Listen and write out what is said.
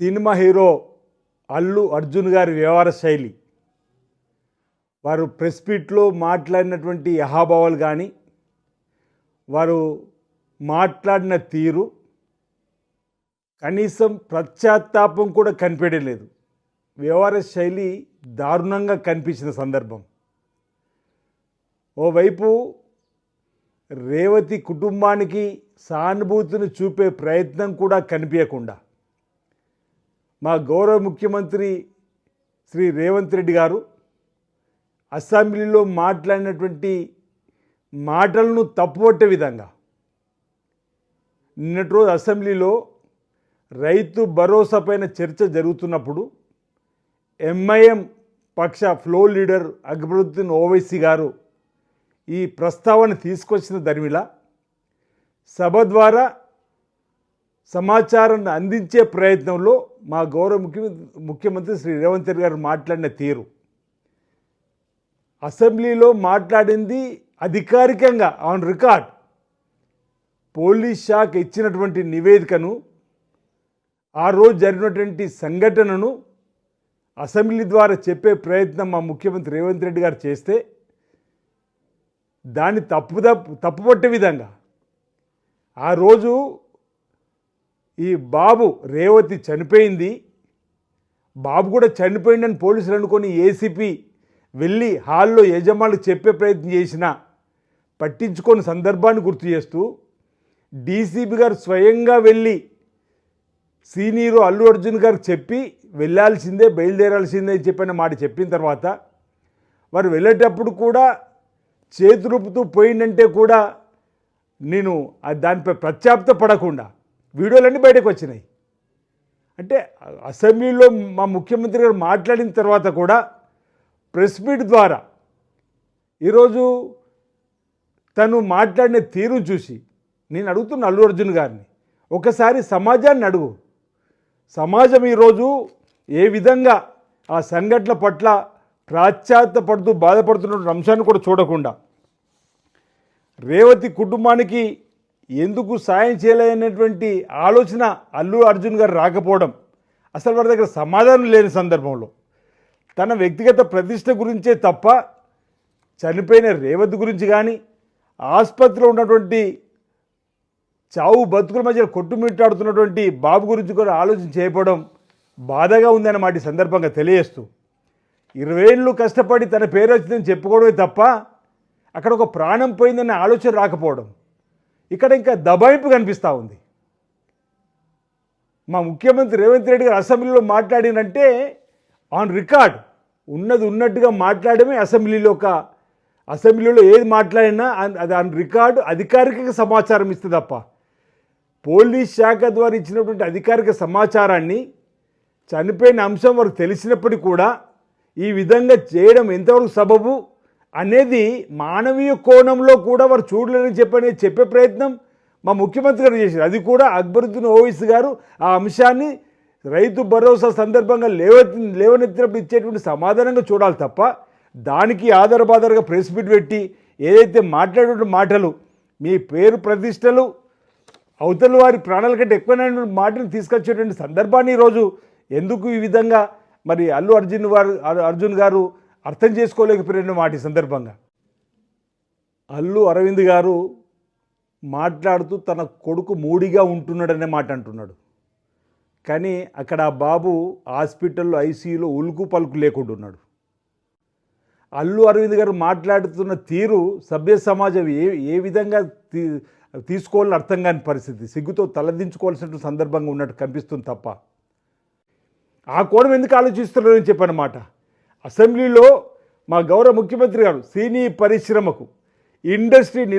Cinema hero Allu Arjun గారి వ్యవహార శైలి. వారు ప్రెస్ మీట్లో మాట్లాడినటువంటి అహాభావాలు కానీ వారు మాట్లాడిన తీరు కనీసం ప్రత్యాత్తాపం కూడా కనిపించలేదు వ్యవహార శైలి దారుణంగా కనిపించిన సందర్భం. ఓవైపు రేవతి కుటుంబానికి సానుభూతిని చూపే ప్రయత్నం కూడా కనిపించకుండా మా గౌరవ ముఖ్యమంత్రి శ్రీ రేవంత్ రెడ్డి గారు అసెంబ్లీలో మాట్లాడినటువంటి మాటలను తప్పుపట్టే విధంగా నిన్నటి రోజు అసెంబ్లీలో రైతు భరోసా పైన చర్చ జరుగుతున్నప్పుడు ఎంఐఎం పక్ష ఫ్లో లీడర్ అక్బరుద్దీన్ ఓవైసీ గారు ఈ ప్రస్తావన తీసుకొచ్చిన దరిమిలా సభ ద్వారా సమాచారాన్ని అందించే ప్రయత్నంలో మా గౌరవ ముఖ్యమంత్రి ముఖ్యమంత్రి శ్రీ రేవంత్ రెడ్డి గారు మాట్లాడిన తీరు. అసెంబ్లీలో మాట్లాడింది అధికారికంగా ఆన్ రికార్డ్. పోలీస్ శాఖ ఇచ్చినటువంటి నివేదికను ఆ రోజు జరిగినటువంటి సంఘటనను అసెంబ్లీ ద్వారా చెప్పే ప్రయత్నం మా ముఖ్యమంత్రి రేవంత్ రెడ్డి గారు చేస్తే దాన్ని తప్పుద తప్పుపట్టే విధంగా. ఆ రోజు ఈ బాబు రేవతి చనిపోయింది. బాబు కూడా చనిపోయిందని పోలీసులు అనుకొని ఏసీపీ వెళ్ళి హాల్లో యజమానులు చెప్పే ప్రయత్నం చేసినా పట్టించుకొని సందర్భాన్ని గుర్తు చేస్తూ డీసీపీ గారు స్వయంగా వెళ్ళి సీనియర్ అల్లు అర్జున్ గారికి చెప్పి వెళ్ళాల్సిందే బయలుదేరాల్సిందే అని చెప్పిన మాట చెప్పిన తర్వాత వారు వెళ్ళేటప్పుడు కూడా చేతురుపుతూ పోయిందంటే కూడా నేను దానిపై ప్రత్యాప్త పడకుండా వీడియోలన్నీ బయటకు వచ్చినాయి. అంటే అసెంబ్లీలో మా ముఖ్యమంత్రి గారు మాట్లాడిన తర్వాత కూడా ప్రెస్ మీట్ ద్వారా ఈరోజు తను మాట్లాడిన తీరు చూసి నేను అడుగుతున్న అల్లు అర్జున్ గారిని ఒకసారి సమాజాన్ని అడుగు. సమాజం ఈరోజు ఏ విధంగా ఆ సంఘటనల పట్ల పాశ్చాత్యపడుతూ బాధపడుతున్న అంశాన్ని కూడా చూడకుండా రేవతి కుటుంబానికి ఎందుకు సాయం చేయలేనటువంటి ఆలోచన అల్లు అర్జున్ గారు రాకపోవడం అసలు వారి దగ్గర సమాధానం లేని సందర్భంలో. తన వ్యక్తిగత ప్రతిష్ట గురించే తప్ప చనిపోయిన రేవతి గురించి కానీ ఆసుపత్రిలో ఉన్నటువంటి చావు బతుకుల మధ్య కొట్టుమిట్టాడుతున్నటువంటి బాబు గురించి కూడా ఆలోచన చేయకపోవడం బాధగా ఉందన్నమాట ఈ సందర్భంగా తెలియజేస్తూ ఇరవై ఏళ్ళు కష్టపడి తన పేరు వచ్చిందని చెప్పుకోవడమే తప్ప అక్కడ ఒక ప్రాణం పోయిందనే ఆలోచన రాకపోవడం ఇక్కడ ఇంకా దబాయింపు కనిపిస్తూ ఉంది. మా ముఖ్యమంత్రి రేవంత్ రెడ్డి గారు అసెంబ్లీలో మాట్లాడినంటే ఆన్ రికార్డ్ ఉన్నది ఉన్నట్టుగా మాట్లాడమే అసెంబ్లీలో ఒక అసెంబ్లీలో ఏది మాట్లాడినా అది ఆన్ రికార్డు అధికారిక సమాచారం ఇస్తే తప్ప. పోలీస్ శాఖ ద్వారా ఇచ్చినటువంటి అధికారిక సమాచారాన్ని చనిపోయిన అంశం వరకు తెలిసినప్పటికీ కూడా ఈ విధంగా చేయడం ఎంతవరకు సబబు? అనేది మానవీయ కోణంలో కూడా వారు చూడలేరని చెప్పని చెప్పే ప్రయత్నం మా ముఖ్యమంత్రి గారు చేశారు. అది కూడా అక్బరుద్దీన్ ఓవైసీ గారు ఆ అంశాన్ని రైతు భరోసా సందర్భంగా లేవెత్తి లేవనెత్తినప్పుడు ఇచ్చేటువంటి సమాధానంగా చూడాలి తప్ప దానికి ఆధారబాధారుగా ప్రెస్ మీట్ పెట్టి ఏదైతే మాట్లాడేటువంటి మాటలు మీ పేరు ప్రతిష్టలు అవతల వారి ప్రాణాల కంటే ఎక్కువైనటువంటి మాటలు తీసుకొచ్చేటువంటి సందర్భాన్ని ఈరోజు ఎందుకు ఈ విధంగా మరి అల్లు అర్జున్ వారు అర్జున్ గారు అర్థం చేసుకోలేకపోయిన మాట సందర్భంగా. అల్లు అరవింద్ గారు మాట్లాడుతూ తన కొడుకు మూడిగా ఉంటున్నాడనే మాట అంటున్నాడు. కానీ అక్కడ ఆ బాబు హాస్పిటల్లో ఐసీయూలో ఉలుకు పలుకు లేకుండా ఉన్నాడు అల్లు అరవింద్ గారు మాట్లాడుతున్న తీరు సభ్య సమాజం ఏ ఏ విధంగా తీ తీసుకోవాలని అర్థం కాని పరిస్థితి. సిగ్గుతో తలదించుకోవాల్సిన సందర్భంగా ఉన్నట్టు కనిపిస్తుంది తప్ప. ఆ కోణం ఎందుకు ఆలోచిస్తున్నారని చెప్పనమాట. అసెంబ్లీలో మా గౌరవ ముఖ్యమంత్రి గారు సినీ పరిశ్రమకు ఇండస్ట్రీ నిల